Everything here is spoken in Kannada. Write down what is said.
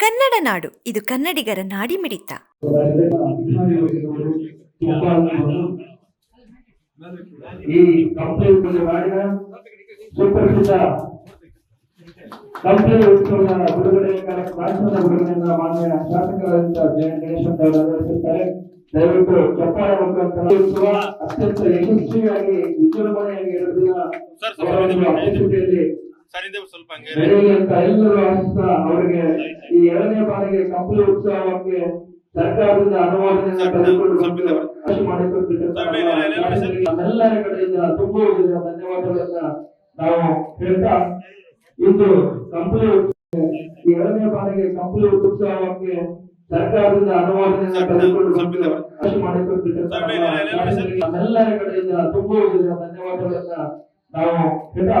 ಕನ್ನಡ ನಾಡು ಇದು ಕನ್ನಡಿಗರ ಈ ಮಾಡಿದ ಸುಪ್ರಸಿದ್ಧ ಉತ್ಸವದ ಬಿಡುಗಡೆ ಬಿಡುಗಡೆಯಿಂದ ಮಾನ್ಯ ಅವರು ನೆರವೇರಿಸುತ್ತಾರೆ ದಯವಿಟ್ಟು ಚಪ್ಪಾಳೆ ಮುಖಾಂತರ ಈ ಉತ್ಸವ ಅತ್ಯಂತ ಯಶಸ್ವಿಯಾಗಿ ವಿಜೃಂಭಣೆಯಾಗಿ ಎರಡು ದಿನ ಸರ್, ಸ್ವಲ್ಪ ಹಂಗೆ ಅಂತ ಎಲ್ಲರೂ ಆಶಿಸ್ತಾ ಅವರಿಗೆ ಈ ಎರಡನೇ ಬಾರಿಗೆ ಕಂಪ್ಲಿ ಉತ್ಸವಕ್ಕೆ ಸರ್ಕಾರದಿಂದ ಅನುಮೋದನೆ. ನಮ್ಮೆಲ್ಲರ ಕಡೆಯಿಂದ ತುಂಬು ಹೃದಯದ ಧನ್ಯವಾದಗಳನ್ನ ನಾವು ಹೇಳ್ತಾ ಇಂದು ಕಂಪ್ಲಿ ಈ ಎರಡನೇ ಬಾರಿಗೆ ಕಂಪ್ಲಿ ಉತ್ಸವಕ್ಕೆ ಸರ್ಕಾರದಿಂದ ಅನುಮೋದನೆ ಪಡೆದುಕೊಂಡು. ನಮ್ಮೆಲ್ಲರ ಕಡೆಯಿಂದ ತುಂಬು ಹೃದಯದ ಧನ್ಯವಾದಗಳನ್ನ ನಾವು ಹೇಳ್ತಾ